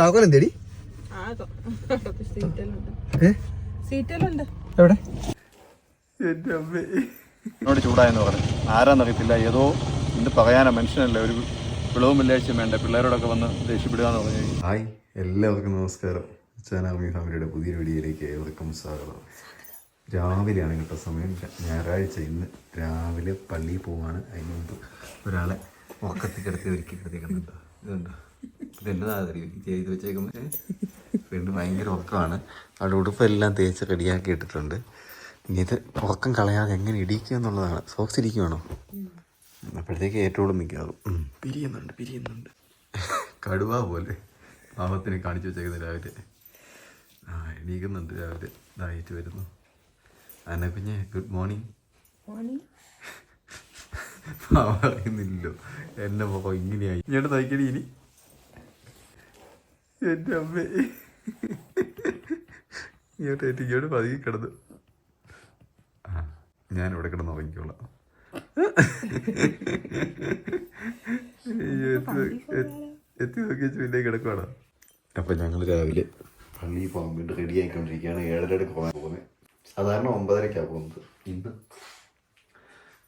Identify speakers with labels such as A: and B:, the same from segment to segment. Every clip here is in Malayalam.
A: താക്കോൽ എന്തേടി എവിടെ?
B: എന്നോട് ചൂടായെന്ന് പറഞ്ഞു. ആരാന്നറിയത്തില്ല. ഏതോ എന്ത് പറയാനാ മനുഷ്യനല്ല. ഒരു വിളവും വെള്ളിയാഴ്ചയും വേണ്ട. പിള്ളേരോടൊക്കെ വന്ന് ദേഷ്യപ്പെടുക എന്ന് പറഞ്ഞു.
C: ഹായ്. എല്ലാവർക്കും നമസ്കാരം. ചാനാമി ഫാമിലിയുടെ പുതിയ വീഡിയോയിലേക്ക് ഏവർക്കും സ്വാഗതം. രാവിലെയാണ് കേട്ടോ സമയം. ഞായറാഴ്ച ഇന്ന് രാവിലെ പള്ളിയിൽ പോവാണ്. അതിന് മുമ്പ് ഒരാളെ ഉറക്കത്തിൽ കിടത്തി ഒരുക്കി കിടത്തി കിടന്നുണ്ടോ ഇതുണ്ടോ? ഇത് എന്നതാ അറിയും ചെയ്ത് വെച്ചേക്കുമ്പോൾ ഭയങ്കര ഉറക്കമാണ്. അവിടെ ഉടുപ്പെല്ലാം തേച്ച് റെഡിയാക്കി ഇട്ടിട്ടുണ്ട്. ഇനി ഇത് ഉറക്കം കളയാതെ എങ്ങനെ ഇടിക്കുക എന്നുള്ളതാണ്. സോക്സ് ഇരിക്കുവാണോ? അപ്പോഴത്തേക്ക് ഏറ്റവും മിക്കാറും പിരിയുന്നുണ്ട് പിരിയുന്നുണ്ട്. കടുവ പോലെ പാവത്തിനെ കാണിച്ചു വെച്ചേക്കുന്നത് രാവിലെ. ആ എണീക്കുന്നുണ്ട് രാവിലെ. ഇതായിട്ട് വരുന്നു. അന്ന കുഞ്ഞെ ഗുഡ് മോർണിംഗ് പറയുന്നില്ലല്ലോ. എന്നെ മുഖം ഇങ്ങനെയായി. ഞാൻ തയ്ക്കണി ഇനി. എന്റെ അമ്മേ. ഇങ്ങോട്ട് ഏറ്റ് ഇങ്ങോട്ട് പതുങ്ങി കിടന്നു. ആ ഞാനിവിടെ കിടന്ന് ഉറങ്ങിക്കോളാം. അയ്യോ, എത്തി- നോക്കിച്ച് പിന്നെ കിടക്കുവാണ്? അപ്പൊ ഞങ്ങൾ രാവിലെ പള്ളിയിൽ പോകാൻ വേണ്ടി റെഡി ആയിക്കൊണ്ടിരിക്കുകയാണ്. ഏഴരയുടെ പോകാൻ പോകുന്നത്. സാധാരണ ഒമ്പതരയ്ക്കാണ് പോകുന്നത്. ഇന്ന്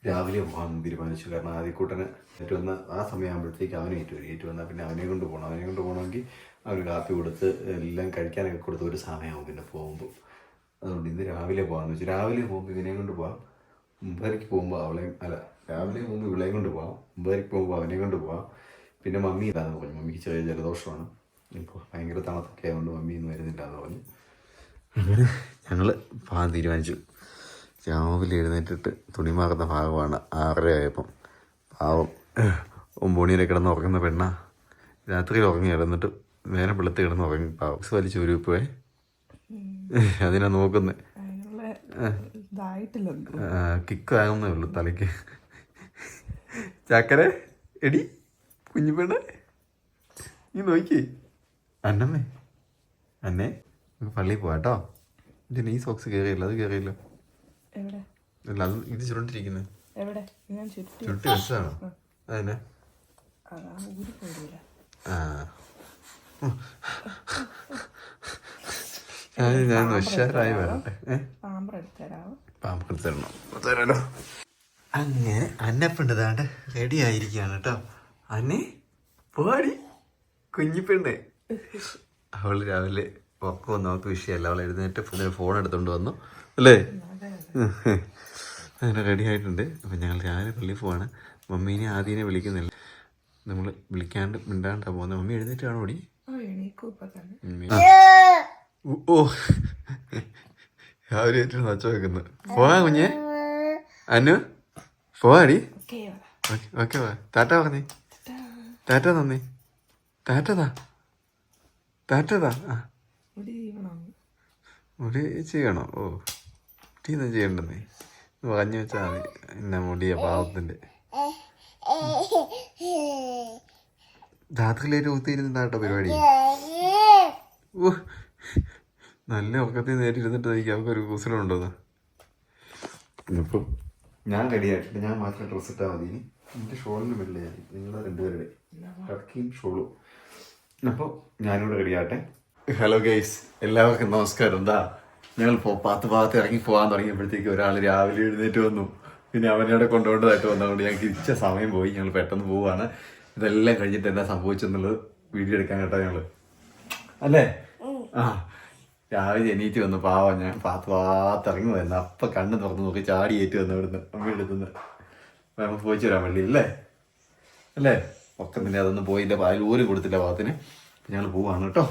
C: രാവിലെ പോകാൻ തീരുമാനിച്ചു. കാരണം ആദ്യക്കൂട്ടന് ഏറ്റു വന്ന ആ സമയമാകുമ്പോഴത്തേക്ക് അവനെ ഏറ്റു വരും വന്നാൽ പിന്നെ അവനെ കൊണ്ട് പോകണം. അവനെ കൊണ്ട് പോകണമെങ്കിൽ അവന് കാപ്പി കൊടുത്ത് എല്ലാം കഴിക്കാനൊക്കെ കൊടുത്ത് ഒരു സമയമാകും പിന്നെ പോകുമ്പോൾ. അതുകൊണ്ട് ഇന്ന് രാവിലെ പോകാമെന്ന് വെച്ചു. രാവിലെ പോകുമ്പോൾ ഇവനെ കൊണ്ട് പോകാം. ഒമ്പതരയ്ക്ക് പോകുമ്പോൾ അവളെയും അല്ല രാവിലെ പോകുമ്പോൾ ഇവളെയും കൊണ്ട് പോകാം. ഒമ്പതരയ്ക്ക് പോകുമ്പോൾ അവനെയും കൊണ്ട് പോകാം. പിന്നെ മമ്മി ഇതാന്ന് പറഞ്ഞു. മമ്മിക്ക് ചെറിയ ജലദോഷമാണ്. ഇപ്പോൾ ഭയങ്കര തണുപ്പൊക്കെ ആയതുകൊണ്ട് മമ്മി ഇന്ന് വരുന്നില്ല എന്ന് പറഞ്ഞു. അങ്ങനെ ഞങ്ങൾ പോകാൻ തീരുമാനിച്ചു. രാവിലെ എഴുന്നേറ്റിട്ട് തുണി മാറുന്ന ഭാഗമാണ് ആറര ആയപ്പം. പാവം. ഒമ്പണിയിലെ കിടന്ന് ഉറങ്ങുന്ന പെണ്ണ. രാത്രിയിൽ ഉറങ്ങി കിടന്നിട്ട് നേരെ വെളുത്ത് കിടന്ന് ഉറങ്ങി. പാവം വലിച്ചു ഉരുപ്പേ അതിനാ നോക്കുന്നത് കിക്ക് ആകുന്നേ ഉള്ളൂ തലയ്ക്ക്. ചാക്കര എടി കുഞ്ഞു പെണ്ണ്. നീ നോക്കി അന്നമ്മേ. അന്നേ നമുക്ക് പള്ളിയിൽ പോവാട്ടോ. ഇതിന് നീ സോക്സ് കയറിയില്ല അത് കയറിയില്ല അല്ല അത് ഇത് ചുരുണ്ടിരിക്കുന്നത്
D: എവിടെ? ഞാൻ ചുറ്റി
C: ചുരുട്ടി വെച്ചതാണോ? അതന്നെ?
D: അതാ ഊരി പോയില്ല
C: ആ. ഞാൻ ഉഷാറായി വരട്ടെ. പാമ്പ് തരണം തരാലോ. അങ്ങനെ അന്നപ്പെണ്ട് താണ്ട് റെഡി ആയിരിക്കുകയാണ് കേട്ടോ അന്നെ പോടി. കുഞ്ഞിപ്പെണ്ണ് അവൾ രാവിലെ ഉറക്കം നമുക്ക് വിഷയമല്ല. അവൾ എഴുന്നേറ്റ് ഫോൺ എടുത്തോണ്ട് വന്നു. അല്ലേ? അങ്ങനെ റെഡി ആയിട്ടുണ്ട്. അപ്പം ഞങ്ങൾ രാവിലെ പള്ളിയിൽ പോവാണ്. മമ്മീനെ ആദ്യനെ വിളിക്കുന്നില്ല. നമ്മൾ വിളിക്കാണ്ട് മിണ്ടാണ്ടാ പോകുന്നത് മമ്മി എഴുന്നേറ്റാണോ ഓടി
D: ആ എണീക്കും തന്നെ.
C: ഓ. രാവിലെ ഏറ്റവും നച്ച വെക്കുന്നത് പോവാ കുഞ്ഞെ. അനു പോവാടി
D: ഓക്കെ
C: വാ. ടാറ്റ പറഞ്ഞേ. ടാറ്റ തന്നേ. ടാറ്റതാ ടാറ്റതാ ആ. മുടി ചെയ്യണോ? ഓ. മുടിയൊന്നും ചെയ്യണ്ടെന്നേ. പറഞ്ഞു വെച്ചാൽ മതി. എന്നെ മുടിയ പാവത്തിന്റെ. രാത്രിയിലേക്ക് ഊത്തിയിരുന്നുണ്ടാട്ടോ പരിപാടി. നല്ല ഉറക്കത്തിൽ നേരിരുന്നിട്ട് എനിക്ക് കൂസലം കൂസലുണ്ടോന്ന് ഇപ്പം ഞാൻ റെഡിയായിട്ടുണ്ട് ഞാൻ മാത്രം ഡ്രസ്സ് ഇട്ടാൽ മതി ഇനി. എന്റെ ഷോളിന് ഞാൻ നിങ്ങളെ രണ്ടുപേരുടെ ടർക്കിയും ഷോളും. അപ്പോൾ ഞാനിവിടെ റെഡിയാട്ടെ ഹലോ ഗൈസ് എല്ലാവർക്കും നമസ്കാരം. എന്താ ഞങ്ങൾ പത്ത് ഭാഗത്ത് ഇറങ്ങി പോകാൻ തുടങ്ങിയപ്പോഴത്തേക്ക് ഒരാൾ രാവിലെ എഴുന്നേറ്റ് വന്നു. പിന്നെ അവനോടെ കൊണ്ടുപോകേണ്ടതായിട്ട് വന്നതുകൊണ്ട് ഞങ്ങൾക്ക് ഇച്ച സമയം പോയി. ഞങ്ങൾ പെട്ടെന്ന് പോവാണ് ഇതെല്ലാം കഴിഞ്ഞിട്ട് എന്താ സംഭവിച്ചെന്നുള്ളത് വീഡിയോ എടുക്കാൻ കേട്ടോ ഞങ്ങൾ അല്ലേ? ആ. രാവിലെ എണീറ്റ് വന്നു. പാവ ഞാൻ പാത്ത് പാത്ത് ഇറങ്ങി വരുന്നു അപ്പൊ കണ്ണ് തുറന്ന് നോക്കി ചാടി ഏറ്റു വന്നു ഇവിടുന്ന് അമ്മയുടെ അടുത്തുനിന്ന്. നമുക്ക് പോയിച്ചു വരാൻ വേണ്ടി അല്ലേ? അല്ലേ? ഒക്കെ പിന്നെ അതൊന്നും പോയില്ല പായൽ ഊര് കൊടുത്തില്ല പാത്തിന് ഞങ്ങൾ പോവാണ് കേട്ടോ.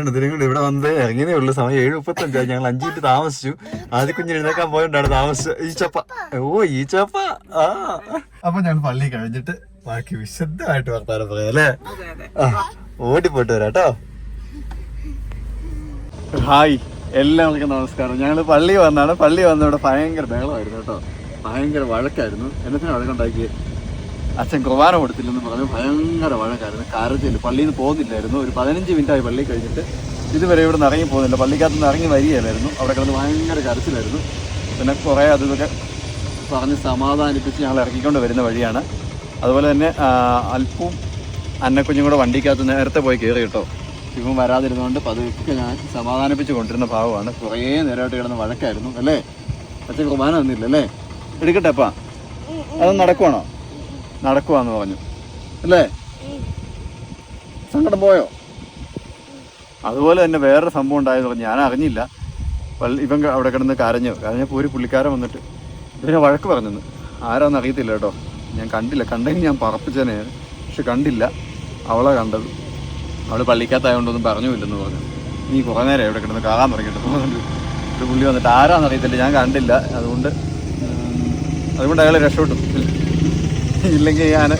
C: ഇതിനും കൂടി ഇവിടെ വന്നത് ഇറങ്ങിയതേ ഉള്ളൂ സമയം ഏഴ് മുപ്പത്തഞ്ചായി ഞങ്ങൾ അഞ്ചിട്ട് താമസിച്ചു. ആദ്യ കുഞ്ഞിന് എഴുന്നേക്കാൻ പോയോണ്ടാണ് താമസിച്ചത്. ഈച്ചപ്പ. ഓ ഈച്ചപ്പ. ആ. അപ്പൊ ഞങ്ങൾ പള്ളി കഴിഞ്ഞിട്ട് ബാക്കി വിശദമായിട്ട് വർത്താനം പറയാം അല്ലേ? ഓടിപ്പോട്ട് വരാം കേട്ടോ.
B: ഹായ്. എല്ലാവർക്കും നമസ്കാരം. ഞങ്ങൾ പള്ളി വന്നാണ്. പള്ളി വന്നവിടെ ഭയങ്കര ബഹളമായിരുന്നു കേട്ടോ. ഭയങ്കര വഴക്കായിരുന്നു. എന്നെ വഴക്കുണ്ടാക്കി അച്ഛൻ കുർബാന കൊടുത്തില്ലെന്ന് പറഞ്ഞ് ഭയങ്കര വഴക്കായിരുന്നു കാരത്തിൽ പള്ളിയിൽ നിന്ന് പോകുന്നില്ലായിരുന്നു. ഒരു പതിനഞ്ച് മിനിറ്റായി പള്ളി കഴിഞ്ഞിട്ട് ഇതുവരെ ഇവിടെ നിന്ന് ഇറങ്ങി പോകുന്നില്ല. പള്ളിക്കകത്ത് നിന്ന് ഇറങ്ങി വരികയില്ലായിരുന്നു അവിടെ കിടന്ന് ഭയങ്കര കരച്ചിലായിരുന്നു. പിന്നെ കുറേ അത് പറഞ്ഞ് സമാധാനിപ്പിച്ച് ഞങ്ങൾ ഇറക്കിക്കൊണ്ട് വരുന്ന വഴിയാണ്. അതുപോലെ തന്നെ അല്പവും
C: അന്നക്കുഞ്ഞും കൂടെ വണ്ടിക്കകത്ത് നേരത്തെ പോയി കയറി കേട്ടോ. ഇവൻ വരാതിരുന്നതുകൊണ്ട് പതുക്കെ ഞാൻ സമാധാനിപ്പിച്ച് കൊണ്ടിരുന്ന ഭാവമാണ് കുറേ നേരമായിട്ട് കിടന്ന് വഴക്കായിരുന്നു. അല്ലേ? അച്ഛൻ കുർബാന വന്നില്ല അല്ലേ? എടുക്കട്ടെ അപ്പാ. അത് നടക്കുവാണോ? നടക്കുവാന്ന് പറഞ്ഞു. അല്ലേ? സങ്കടം പോയോ? അതുപോലെ തന്നെ വേറൊരു സംഭവം ഉണ്ടായെന്ന് പറഞ്ഞു. ഞാൻ അറിഞ്ഞില്ല. ഇവൻ അവിടെ കിടന്ന് കരഞ്ഞു. കരഞ്ഞപ്പോൾ ഒരു പുള്ളിക്കാരൻ വന്നിട്ട് ഇവനെ വഴക്ക് പറഞ്ഞെന്ന് ആരാന്ന് അറിയത്തില്ല കേട്ടോ. ഞാൻ കണ്ടില്ല. കണ്ടെങ്കിൽ ഞാൻ പറപ്പിച്ചേനെ. പക്ഷെ കണ്ടില്ല. അവളെ കണ്ടത്. അവൾ പള്ളിക്കകത്തായതുകൊണ്ടൊന്നും പറഞ്ഞുമില്ലെന്ന് പറഞ്ഞു. നീ കുറേ നേരം ഇവിടെ കിടന്ന് കാകാൻ തുടങ്ങിയിട്ട് ഒരു പുള്ളി വന്നിട്ട് ആരാന്ന് അറിയത്തില്ല. ഞാൻ കണ്ടില്ല. അതുകൊണ്ട് അതുകൊണ്ട് അയാൾ രക്ഷപ്പെട്ടു. ഇല്ലെങ്കിൽ ഞാൻ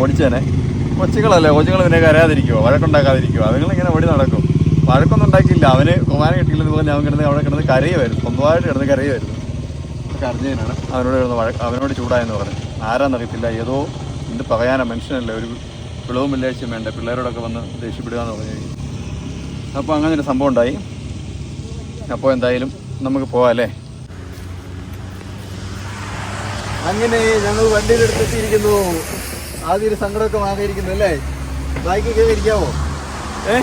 C: ഓടിച്ചേനെ. കൊച്ചുകളല്ലേ കൊച്ചുകൾ പിന്നെ കരയാതിരിക്കുമോ വഴക്കുണ്ടാക്കാതിരിക്കുമോ അതുങ്ങൾ ഇങ്ങനെ ഓടി നടക്കും. വഴക്കൊന്നും ഉണ്ടാക്കിയില്ല. അവന് കുമാരൻ കിട്ടിയില്ലെന്ന് പറഞ്ഞ് അവൻ കിടന്ന് അവിടെ കിടന്ന് കരയുമായിരുന്നു. സ്വന്തമായിട്ട് കിടന്ന് കരയുമായിരുന്നു. കരഞ്ഞതിനാണ് അവനോട് കിടന്ന് വഴ അവനോട് ചൂടായെന്ന് പറഞ്ഞു ആരാന്നറിയത്തില്ല. ഏതോ എന്ത് പകയാന മനുഷ്യനല്ലേ. ഒരു പിളവും വെള്ളിയാഴ്ചയും വേണ്ട. പിള്ളേരോടൊക്കെ വന്ന് ദേഷ്യപ്പെടുക എന്ന് പറഞ്ഞു അപ്പോൾ അങ്ങനെ ഒരു സംഭവം ഉണ്ടായി. അപ്പോൾ എന്തായാലും നമുക്ക് പോകാം അല്ലേ? അങ്ങനെ ഞങ്ങൾ വണ്ടിയുടെ അടുത്തെത്തിയിരിക്കുന്നു ആദ്യം ഒരു സങ്കടമൊക്കെ വാങ്ങിയിരിക്കുന്നു അല്ലേ? ബാക്കി കയറി ഇരിക്കാവോ ഏ?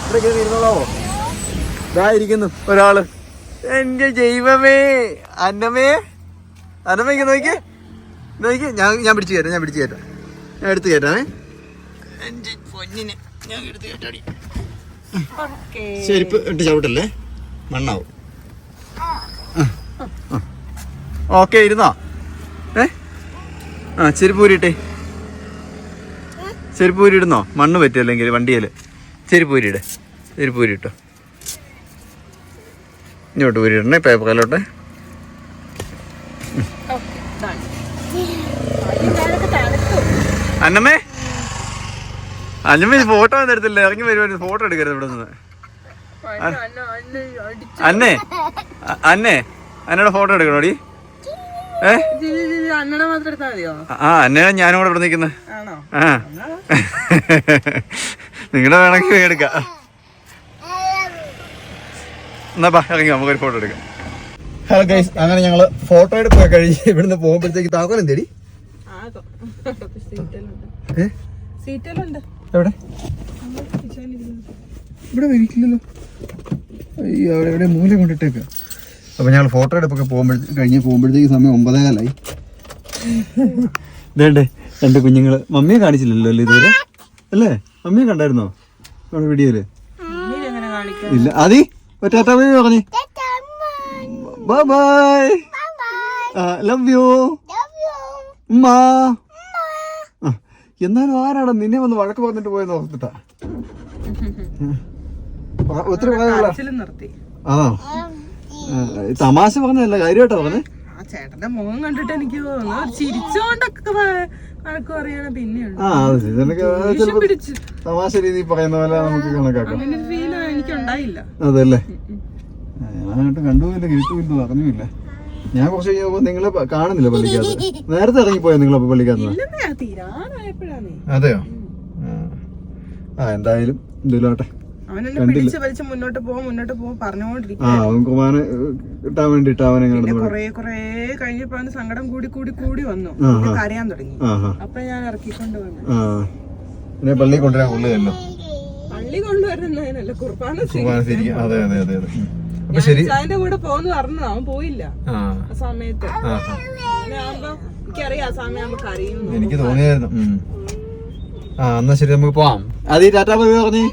C: ഇവിടെ കയറി ഇരുന്നോളാവോ? ഇതാ ഇരിക്കുന്നു ഒരാൾ. എന്റെ ജൈവമേ അന്നമേ അന്നമ്മയ്ക്ക് നോക്കി. നോക്കി. ഞാൻ ഞാൻ പിടിച്ചു കയറ്റാം ഞാൻ പിടിച്ചു കയറ്റാം. ഞാൻ എടുത്തു കയറ്റാമേ എന്റെ പൊന്നിനെ. ഞാൻ എടുത്തു കയറ്റാടി. ചെരുപ്പ് ഇട്ട് ചവിട്ടല്ലേ? മണ്ണാവും. ഓക്കെ ഇരുന്നോ? ഏ? ആ ചെരുപ്പ് ഊരിട്ടെ ചെരുപ്പ് ഊരിടുന്നോ മണ്ണ് പറ്റില്ലെങ്കിൽ വണ്ടിയിൽ ചെരുപ്പ് ഊരിയിടെ ചെരുപ്പ് ഊരിട്ടോ ഇങ്ങോട്ട് ഊരിയിടണേ പേപ്പറിലോട്ടെ അന്നമ്മേ? അന്നമ്മ ഫോട്ടോ ഒന്നും എടുത്തില്ല. ഇറങ്ങി വരുവാൻ ഫോട്ടോ എടുക്കരുത് ഇവിടെ നിന്ന്. അന്നേ അന്നേ അന്നയുടെ ഫോട്ടോ എടുക്കണോടി ഏ
A: അണ്ണനെ മാത്രം എടുത്താൽ മതിയോ
C: ആ അന്നേ ഞാനും കൂടെ ഇവിടെ നിൽക്കുന്നത് ആ. നിങ്ങളുടെ വേണമെങ്കിൽ എടുക്കാം. എന്നാ ബാ ഇറങ്ങി നമുക്കൊരു ഫോട്ടോ എടുക്കാം. ഹലോ ഗൈസ് അങ്ങനെ ഞങ്ങൾ ഫോട്ടോ എടുപ്പൊക്കെ കഴിഞ്ഞ് ഇവിടുന്ന് പോകുമ്പോഴത്തേക്ക് താക്കോൽ എന്തേടി?
A: സീറ്റലുണ്ട്.
C: ഏ?
A: സീറ്റലുണ്ട്.
C: എവിടെ? ഇവിടെ വരിക്കില്ലല്ലോ. അയ്യോ അവിടെ എവിടെ മൂല കൊണ്ടിട്ടേക്ക. അപ്പൊ ഞങ്ങൾ ഫോട്ടോ എടുപ്പൊക്കെ പോകുമ്പോഴത്തേക്ക് കഴിഞ്ഞ് പോകുമ്പോഴത്തേക്ക് സമയം ഒമ്പതേകാലായി. ഇതേണ്ടേ രണ്ട് കുഞ്ഞുങ്ങൾ മമ്മിയെ കാണിച്ചില്ലല്ലോ അല്ലേ ഇതുവരെ? അല്ലേ? മമ്മിയെ കണ്ടായിരുന്നോ? നമ്മുടെ
A: വീഡിയോയിൽ?
C: ഇല്ല. അതി ഒറ്റാത്ത പറഞ്ഞു. ബൈ ബൈ ലവ് യു ഉമ്മ. എന്നാലും ആരാണ് നിന്നെ വന്ന് വഴക്ക് പറഞ്ഞിട്ട് പോയെന്ന് ഓർത്തിട്ടാ? ഒത്തിരി ആണോ ആ, തമാശ പറഞ്ഞല്ല കാര്യമായിട്ടാ പറഞ്ഞേ.
A: ആ ചേട്ടന്റെ മുഖം കണ്ടിട്ട് എനിക്ക് തോന്നുന്നു. ചിരിച്ചോണ്ടൊക്കെ വഴക്ക് പറയണ
C: തമാശ രീതി പറയുന്ന പോലെ നമുക്ക് കണക്കാക്കാം.
A: എനിക്ക് ഉണ്ടായില്ല
C: അതല്ലേ? ഞാനായിട്ട് കേട്ടുമില്ല അറിഞ്ഞുമില്ല. ഞാൻ കുറച്ച് കഴിഞ്ഞപ്പോ നിങ്ങളെ കാണുന്നില്ല പള്ളിക്കകത്ത്. നേരത്തെ ഇറങ്ങിപ്പോയോ നിങ്ങളപ്പോ പള്ളിക്കകത്ത്? അതെയോ? ആ. എന്തായാലും എന്തെങ്കിലും ആട്ടെ
A: പിടിച്ച് വലിച്ച് മുന്നോട്ട് പോ മുന്നോട്ട് പറഞ്ഞുകൊണ്ടിരിക്കും
C: ആ കിട്ടാൻ വേണ്ടിട്ട് അവൻ
A: പിന്നെ
C: കിടന്നു
A: കൊറേ കൊറേ കഴിഞ്ഞപ്പോ അവന് സങ്കടം കൂടി കൂടി കൂടി വന്നു. കരയാൻ തുടങ്ങി. അപ്പൊ ഞാൻ ഇറക്കിക്കൊണ്ട് വന്നു.
C: പള്ളി കൊണ്ടുവരാൻ കൊള്ളുകയല്ലോ?
A: പള്ളി കൊണ്ടുവരുന്നതിനല്ല കുർബാന
C: അതെ അതെ അതെ അതെ. ഉം. അപ്പൊ ശരി.
A: അതിന്റെ കൂടെ പോന്ന് പറഞ്ഞു അവൻ പോയില്ല.
C: ആ.
A: സമയത്ത്. എനിക്കറിയാം സമയം
C: എനിക്ക് തോന്നിയായിരുന്നു. ആ എന്നാ ശരി നമുക്ക് പോവാം. അതീ ടാറ്റാ പറഞ്ഞേ.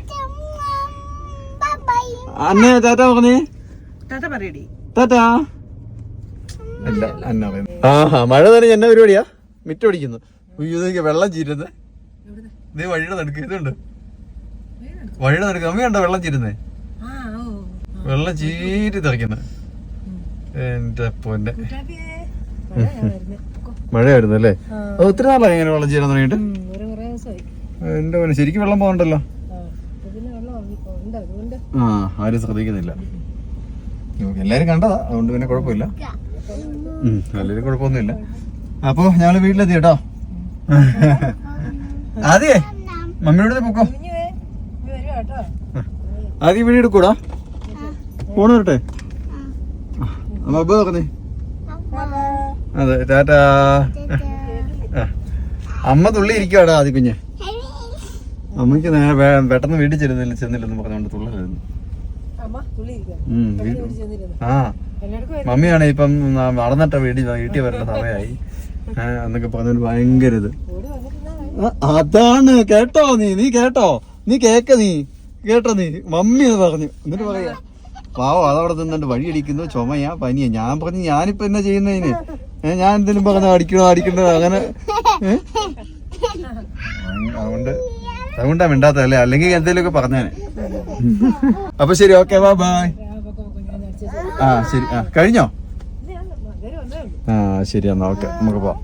C: അന്നെ ടാറ്റ പറഞ്ഞേ?
A: ടാറ്റ പറയടി.
C: താത്ത? അല്ല അന്ന പറയുന്നു ആഹാ മഴ തന്നെ എന്നെ പരിപാടിയാ? മിറ്റടിക്കുന്നു ഉയ്യോ ഇതൊക്കെ വെള്ളം ചീരുന്നത് നീ വഴിയുടെ നടുക്ക് ഇതുണ്ട്. വഴിയുടെ നടുക്ക് അമ്മ കണ്ടോ വെള്ളം ചീരുന്നേ? വെള്ളം ചീരി തെറിക്കുന്നത് എന്റെ പൊന്നെ. മഴയായിരുന്നു. അല്ലേ? ഒത്തിരി നാളായി ഇങ്ങനെ വെള്ളം ചീരാൻ തുടങ്ങിയിട്ട്. എന്റെ പൊന്നെ ശരിക്കും വെള്ളം പോകണ്ടല്ലോ? ആ ആരും ശ്രദ്ധിക്കുന്നില്ല. ഓക്കേ, എല്ലാരും കണ്ടതാ അതുകൊണ്ട് പിന്നെ കുഴപ്പമില്ല. എല്ലാരും കുഴപ്പമൊന്നുമില്ല. അപ്പൊ ഞങ്ങൾ വീട്ടിലെത്തി കേട്ടോ. ആദ്യേ മമ്മിയോട് പൊക്കോ. ആദ്യം വീട് എടുക്കൂടാ? ഫോൺ വരട്ടെ. അമ്മ പറഞ്ഞേ അതെ ടാറ്റാ. അമ്മ തുള്ളി ഇരിക്കുവാടാ ആദ്യ കുഞ്ഞ്. അമ്മയ്ക്ക് നേ- പെട്ടെന്ന് വീട്ടിൽ ചെല്ലുന്നില്ല ചെന്നില്ലെന്ന് പറഞ്ഞുകൊണ്ട് തുള്ളലായിരുന്നു. ആ. മമ്മിയാണ് ഇപ്പം നടന്നിട്ട വീട്ടിൽ വീട്ടിൽ വരേണ്ട സമയമായി. എന്നൊക്കെ പറഞ്ഞൊരു ഭയങ്കര ഇത്. അതാണ്. കേട്ടോ നീ നീ കേട്ടോ. നീ കേക്ക നീ. കേട്ടോ നീ. മമ്മി എന്ന് പറഞ്ഞു. എന്നിട്ട് പറയാ പാവം അതവിടെ നിന്നിട്ട് വഴിയടിക്കുന്നു ചുമയാ പനിയാ. ഞാൻ പറഞ്ഞു ഞാനിപ്പോ എന്നാ ചെയ്യുന്നതിന്? ഞാൻ എന്തെങ്കിലും പറഞ്ഞു അടിക്കണോ അടിക്കണോ അങ്ങനെ. ഏ? അതുകൊണ്ട് മിണ്ടാത്തല്ലേ അല്ലെങ്കിൽ എന്തെങ്കിലുമൊക്കെ പറഞ്ഞേനെ. അപ്പൊ ശരി ഓക്കെ ബാ ബായ് ആ ശരി ആ. കഴിഞ്ഞോ? ആ ശരി എന്നാ ഓക്കെ നമുക്ക് പോവാം.